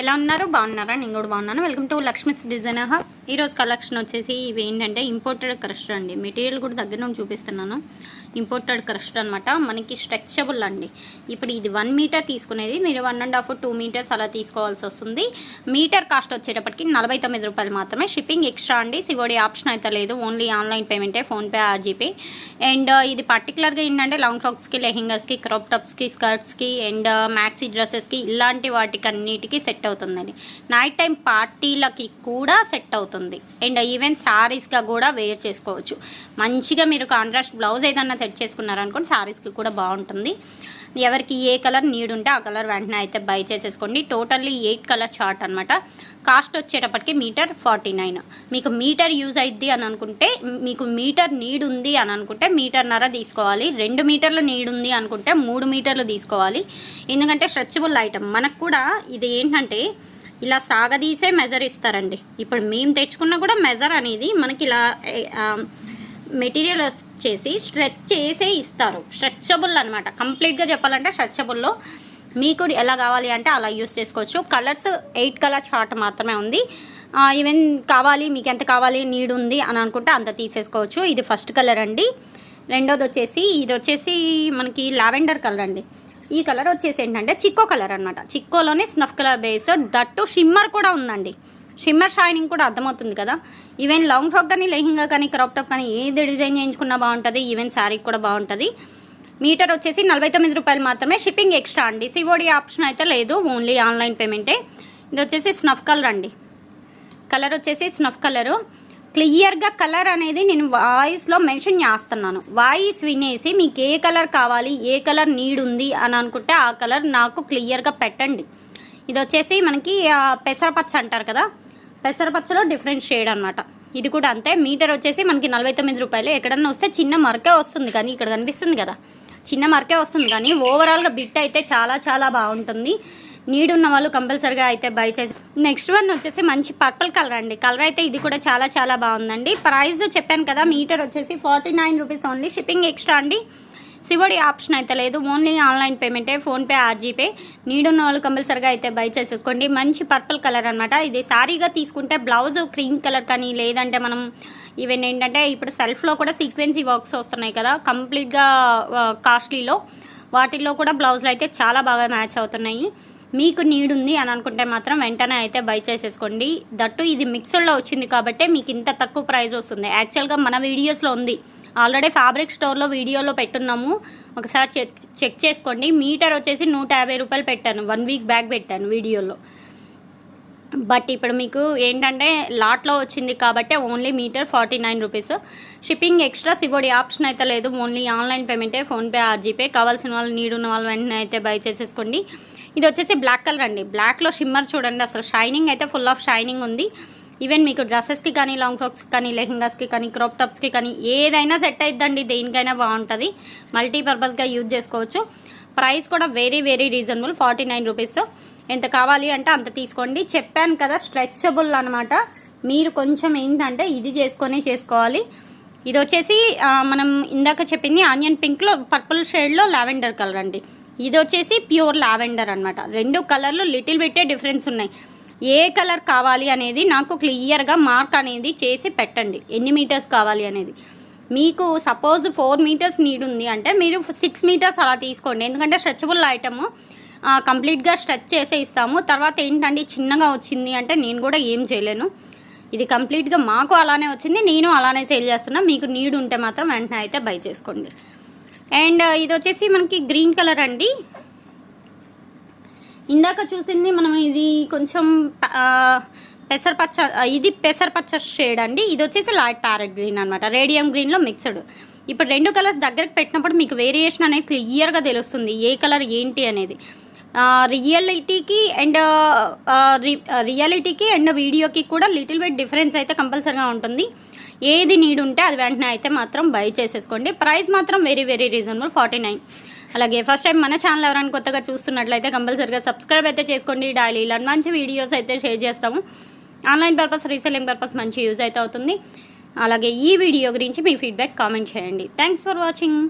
ఎలా ఉన్నారు? బాగున్నారా? నేను కూడా బాగున్నాను. Welcome to Lakshmi's design hub ఈరోజు కలెక్షన్ వచ్చేసి ఇవి ఏంటంటే ఇంపోర్టెడ్ క్రష్ అండి. మెటీరియల్ కూడా దగ్గర నుండి చూపిస్తున్నాను. ఇంపోర్టెడ్ క్రస్ట్ అనమాట మనకి స్ట్రెచబుల్ అండి. ఇప్పుడు ఇది వన్ మీటర్ తీసుకునేది మీరు one and half two meters అలా తీసుకోవాల్సి వస్తుంది. మీటర్ కాస్ట్ వచ్చేటప్పటికి నలభై తొమ్మిది రూపాయలు మాత్రమే. షిప్పింగ్ ఎక్స్ట్రా అండి. సివోడి ఆప్షన్ అయితే లేదు. ఓన్లీ ఆన్లైన్ పేమెంటే ఫోన్పే ఆర్జీపే అండ్ ఇది పర్టికులర్గా ఏంటంటే లాంగ్ ఫ్రాక్స్కి లెహింగాస్కి క్రాప్ టాప్స్కి స్కర్ట్స్కి అండ్ మ్యాక్సీ డ్రెస్సెస్కి ఇలాంటి వాటికి అన్నిటికీ సెట్ అవుతుందండి నైట్ టైం పార్టీలకి కూడా సెట్ అవుతుంది. అండ్ ఈవెన్ శారీస్గా కూడా వేర్ చేసుకోవచ్చు. మంచిగా మీరు కాంట్రాస్ట్ బ్లౌజ్ ఏదన్నా సెట్ చేసుకున్నారనుకోండి శారీస్కి కూడా బాగుంటుంది. ఎవరికి ఏ కలర్ నీడ్ ఉంటే ఆ కలర్ వెంటనే అయితే బై చేసేసుకోండి. టోటల్లీ ఎయిట్ కలర్ చార్ట్ అనమాట కాస్ట్ వచ్చేటప్పటికి మీటర్ ఫార్టీ నైన్ మీకు మీటర్ యూజ్ అయింది అని అనుకుంటే మీకు మీటర్ నీడ్ ఉంది అని అనుకుంటే మీటర్నర తీసుకోవాలి. రెండు మీటర్లు నీడ్ ఉంది అనుకుంటే మూడు మీటర్లు తీసుకోవాలి. ఎందుకంటే స్ట్రెచబుల్ ఐటమ్ మనకు కూడా ఇది ఏంటంటే ఇలా సాగదీసే మెజర్ ఇస్తారండి. ఇప్పుడు మేము తెచ్చుకున్న కూడా మెజర్ అనేది మనకి ఇలా మెటీరియల్ వచ్చేసి స్ట్రెచ్ చేసే ఇస్తారు. స్ట్రెచబుల్ అనమాట కంప్లీట్గా చెప్పాలంటే స్ట్రెచబుల్లో మీకు ఎలా కావాలి అంటే అలా యూస్ చేసుకోవచ్చు. కలర్స్ ఎయిట్ కలర్ షార్ట్ మాత్రమే ఉంది. ఈవెన్ కావాలి మీకు ఎంత కావాలి నీడ్ ఉంది అని అనుకుంటే అంత తీసేసుకోవచ్చు. ఇది ఫస్ట్ కలర్ అండి. రెండోది వచ్చేసి ఇది వచ్చేసి మనకి లావెండర్ కలర్ అండి. ఈ కలర్ వచ్చేసి ఏంటంటే చిక్కో కలర్ అనమాట చిక్కోలోనే snuff colour base that shimmer కూడా ఉందండి. షిమ్మర్ షైనింగ్ కూడా అర్థమవుతుంది కదా. ఈవెన్ లాంగ్ ఫ్రాక్ కానీ లెహింగా కానీ క్రాప్ టాప్ కానీ ఏది డిజైన్ చేయించుకున్నా బాగుంటుంది ఈవెన్ శారీ కూడా బాగుంటుంది. మీటర్ వచ్చేసి నలభై తొమ్మిది రూపాయలు మాత్రమే షిప్పింగ్ ఎక్స్ట్రా అండి. సివోడి ఆప్షన్ అయితే లేదు ఓన్లీ ఆన్లైన్ పేమెంటే ఇది వచ్చేసి స్నఫ్ కలర్ అండి. కలర్ వచ్చేసి స్నఫ్ కలరు క్లియర్గా కలర్ అనేది నేను వాయిస్లో మెన్షన్ చేస్తున్నాను. వాయిస్ వినేసి మీకు ఏ కలర్ కావాలి ఏ కలర్ నీడ్ ఉంది అని అనుకుంటే ఆ కలర్ నాకు క్లియర్గా పెట్టండి. ఇది వచ్చేసి మనకి పెసరపచ్చ అంటారు కదా. పెసరపచ్చలో డిఫరెంట్ షేడ్ అనమాట ఇది కూడా అంతే. మీటర్ వచ్చేసి మనకి నలభై తొమ్మిది రూపాయలు. ఎక్కడన్నా వస్తే చిన్న మరకే వస్తుంది కానీ ఇక్కడ కనిపిస్తుంది కదా. చిన్న మరకే వస్తుంది కానీ ఓవరాల్గా బిట్ అయితే చాలా చాలా బాగుంటుంది. నీడ్ ఉన్న వాళ్ళు కంపల్సరిగా అయితే బై చేసి నెక్స్ట్ వన్ వచ్చేసి మంచి పర్పుల్ కలర్ అండి. కలర్ అయితే ఇది కూడా చాలా చాలా బాగుందండి. ప్రైస్ చెప్పాను కదా మీటర్ వచ్చేసి forty nine rupees only shipping extra అండి. సివడి ఆప్షన్ అయితే లేదు. ఓన్లీ ఆన్లైన్ పేమెంటే ఫోన్పే ఆర్జీపే. నీడున్న ఉన్న వాళ్ళు కంపల్సరిగా అయితే బై చేసేసుకోండి. మంచి పర్పుల్ కలర్ అనమాట ఇది సారీగా తీసుకుంటే బ్లౌజ్ క్రీమ్ కలర్ కానీ లేదంటే మనం ఈవెన్ ఏంటంటే ఇప్పుడు సెల్ఫ్లో కూడా సీక్వెన్సీ వర్క్స్ వస్తున్నాయి కదా కంప్లీట్గా కాస్ట్లీలో. వాటిల్లో కూడా బ్లౌజులు అయితే చాలా బాగా మ్యాచ్ అవుతున్నాయి. మీకు నీడ్ ఉంది అని అనుకుంటే మాత్రం వెంటనే అయితే బై చేసేసుకోండి. దట్టు ఇది మిక్సర్లో వచ్చింది కాబట్టి మీకు ఇంత తక్కువ ప్రైస్ వస్తుంది. యాక్చువల్గా మన వీడియోస్లో ఉంది. ఆల్రెడీ ఫ్యాబ్రిక్ స్టోర్లో వీడియోలో పెట్టున్నాము. ఒకసారి చెక్ చెక్ చేసుకోండి. మీటర్ వచ్చేసి నూట యాభై రూపాయలు పెట్టాను. వన్ వీక్ బ్యాక్ పెట్టాను వీడియోలో. బట్ ఇప్పుడు మీకు ఏంటంటే లాట్లో వచ్చింది కాబట్టి only meter forty nine rupees. Shipping extra COD option అయితే లేదు. ఓన్లీ ఆన్లైన్ పేమెంటే ఫోన్పే ఆర్జీపే. కావాల్సిన వాళ్ళు నీడ్ ఉన్న వాళ్ళు వెంటనే అయితే బై చేసేసుకోండి. ఇది వచ్చేసి బ్లాక్ కలర్ అండి. బ్లాక్లో షిమ్మర్ చూడండి. అసలు షైనింగ్ అయితే ఫుల్ ఆఫ్ షైనింగ్ ఉంది. ఈవెన్ మీకు డ్రెస్సెస్కి కానీ లాంగ్ ఫ్రాక్స్కి కానీ లెహెంగాస్కి కానీ క్రాప్ టాప్స్కి కానీ ఏదైనా సెట్ అయిద్దండి. దేనికైనా బాగుంటుంది. మల్టీపర్పస్గా యూజ్ చేసుకోవచ్చు. ప్రైస్ కూడా very very reasonable forty nine rupees ఎంత కావాలి అంటే అంత తీసుకోండి. చెప్పాను కదా స్ట్రెచబుల్ అనమాట మీరు కొంచెం ఏంటంటే ఇది చేసుకొని చేసుకోవాలి. ఇది వచ్చేసి మనం ఇందాక చెప్పింది ఆనియన్ పింక్లో పర్పుల్ షేడ్లో లావెండర్ కలర్ అండి. ఇది వచ్చేసి ప్యూర్ లావెండర్ అనమాట రెండు కలర్లు లిటిల్ బిట్టే డిఫరెన్స్ ఉన్నాయి. ఏ కలర్ కావాలి అనేది నాకు క్లియర్గా మార్క్ అనేది చేసి పెట్టండి. ఎన్ని మీటర్స్ కావాలి అనేది. మీకు సపోజ్ ఫోర్ మీటర్స్ నీడ్ ఉంది అంటే మీరు సిక్స్ మీటర్స్ అలా తీసుకోండి. ఎందుకంటే స్ట్రెచబుల్ ఐటమ్ కంప్లీట్గా స్ట్రెచ్ చేసే ఇస్తాము. తర్వాత ఏంటంటే చిన్నగా వచ్చింది అంటే నేను కూడా ఏం చేయలేను. ఇది కంప్లీట్గా మాకు అలానే వచ్చింది. నేను అలానే సేల్ చేస్తున్నా. మీకు నీడ్ ఉంటే మాత్రం వెంటనే అయితే బై చేసుకోండి. అండ్ ఇది వచ్చేసి మనకి గ్రీన్ కలర్ అండి. ఇందాక చూసింది మనం ఇది కొంచెం పెసరపచ్చ ఇది పెసరపచ్చ షేడ్ అండి. ఇది వచ్చేసి లైట్ ప్యారెట్ గ్రీన్ అనమాట రేడియం గ్రీన్లో మిక్స్డ్ ఇప్పుడు రెండు కలర్స్ దగ్గరకు పెట్టినప్పుడు మీకు వేరియేషన్ అనేది క్లియర్గా తెలుస్తుంది. ఏ కలర్ ఏంటి అనేది. రియాలిటీకి అండ్ రియాలిటీకి అండ్ వీడియోకి కూడా లిటిల్ బిట్ డిఫరెన్స్ అయితే కంపల్సరీగా ఉంటుంది. ఏది నీడ్ ఉంటే అది వెంటనే అయితే మాత్రం బై చేసేసుకోండి. ప్రైస్ మాత్రం very very reasonable forty nine అలాగే ఫస్ట్ టైం మన ఛానల్ ఎవరైనా కొత్తగా చూస్తున్నట్లయితే కంపల్సరీగా సబ్స్క్రైబ్ అయితే చేసుకోండి. డైలీ ఇలాంటి మంచి వీడియోస్ అయితే షేర్ చేస్తాము. ఆన్లైన్ పర్పస్ రీసెల్లింగ్ పర్పస్ మంచి యూజ్ అయితే అవుతుంది. అలాగే ఈ వీడియో గురించి మీ ఫీడ్బ్యాక్ కామెంట్ చేయండి. Thanks for watching